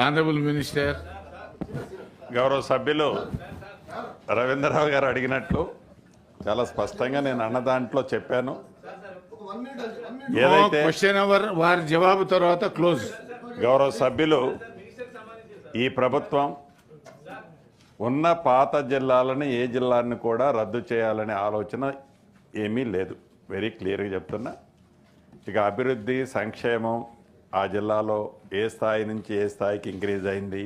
Honorable Minister, గౌరవ సభ్యులు రవీంద్రరావు గారు అడిగినట్లు చాలా స్పష్టంగా నేను అన్న దాంట్లో చెప్పాను. ఏదైతే వారి జవాబు తర్వాత క్లోజ్. గౌరవ సభ్యులు ఈ ప్రభుత్వం ఉన్న పాత జిల్లాలను ఏ జిల్లాని కూడా రద్దు చేయాలనే ఆలోచన ఏమీ లేదు. వెరీ క్లియర్గా చెప్తున్నా. ఇక అభివృద్ధి సంక్షేమం ఆ జిల్లాలో ఏ స్థాయి నుంచి ఏ స్థాయికి ఇంక్రీజ్ అయింది?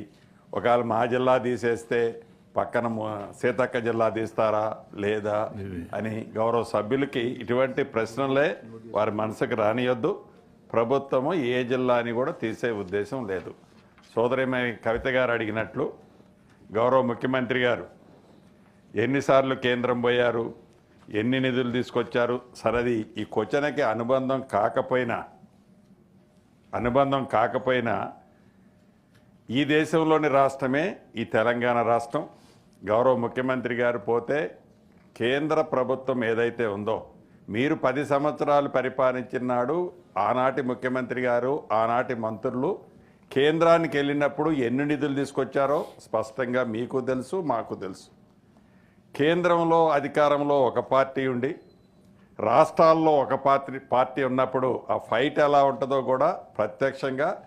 ఒకవేళ మా జిల్లా తీసేస్తే పక్కన సీతక్క జిల్లా తీస్తారా లేదా అని గౌరవ సభ్యులకి ఇటువంటి ప్రశ్నలే వారి మనసుకు రానియొద్దు. ప్రభుత్వము ఏ జిల్లా అని కూడా తీసే ఉద్దేశం లేదు. సోదరిమే కవిత గారు అడిగినట్లు గౌరవ ముఖ్యమంత్రి గారు ఎన్నిసార్లు కేంద్రం పోయారు? ఎన్ని నిధులు తీసుకొచ్చారు? సరది ఈ క్వశ్చన్కి అనుబంధం కాకపోయినా అనుబంధం కాకపోయినా ఈ దేశంలోని రాష్ట్రమే ఈ తెలంగాణ రాష్ట్రం. గౌరవ ముఖ్యమంత్రి గారు పోతే కేంద్ర ప్రభుత్వం ఏదైతే ఉందో మీరు పది సంవత్సరాలు పరిపాలించినాడు ఆనాటి ముఖ్యమంత్రి గారు ఆనాటి మంత్రులు కేంద్రానికి వెళ్ళినప్పుడు ఎన్ని నిధులు తీసుకొచ్చారో స్పష్టంగా మీకు తెలుసు మాకు తెలుసు. కేంద్రంలో అధికారంలో ఒక పార్టీ ఉండి రాష్ట్రాల్లో ఒక పార్టీ పార్టీ ఉన్నప్పుడు ఆ ఫైట్ ఎలా ఉంటుందో కూడా ప్రత్యక్షంగా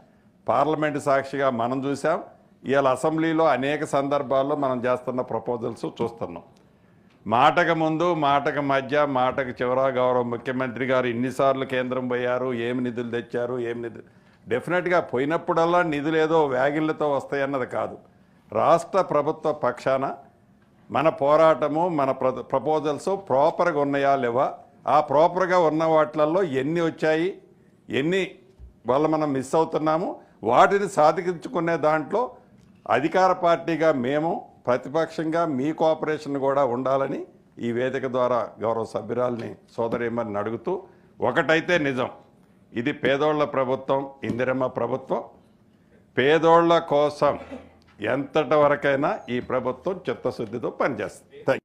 పార్లమెంటు సాక్షిగా మనం చూసాం ఇవాళ అసెంబ్లీలో అనేక సందర్భాల్లో మనం చేస్తున్న ప్రపోజల్స్ చూస్తున్నాం. మాటకు ముందు మాటకు మధ్య మాటకు చివర గౌరవ ముఖ్యమంత్రి గారు ఇన్నిసార్లు కేంద్రం పోయారు ఏమి నిధులు తెచ్చారు ఏమి నిధులు డెఫినెట్గా పోయినప్పుడల్లా నిధులు ఏదో వ్యాగిళ్ళతో వస్తాయన్నది కాదు. రాష్ట్ర ప్రభుత్వ పక్షాన మన పోరాటము మన ప్ర ప్రపోజల్స్ ప్రాపర్గా ఉన్నాయా లేవా ఆ ప్రాపర్గా ఉన్న వాటిలలో ఎన్ని వచ్చాయి ఎన్ని వల్ల మనం మిస్ అవుతున్నాము వాటిని సాధించుకునే దాంట్లో అధికార పార్టీగా మేము ప్రతిపక్షంగా మీ కోఆపరేషన్ కూడా ఉండాలని ఈ వేదిక ద్వారా గౌరవ సభ్యురాల్ని సోదరిమ్మని అడుగుతూ ఒకటైతే నిజం. ఇది పేదోళ్ళ ప్రభుత్వం ఇందిరమ్మ ప్రభుత్వం. పేదోళ్ళ కోసం ఎంతటి వరకైనా ఈ ప్రభుత్వం చిత్తశుద్ధితో పనిచేస్తుంది.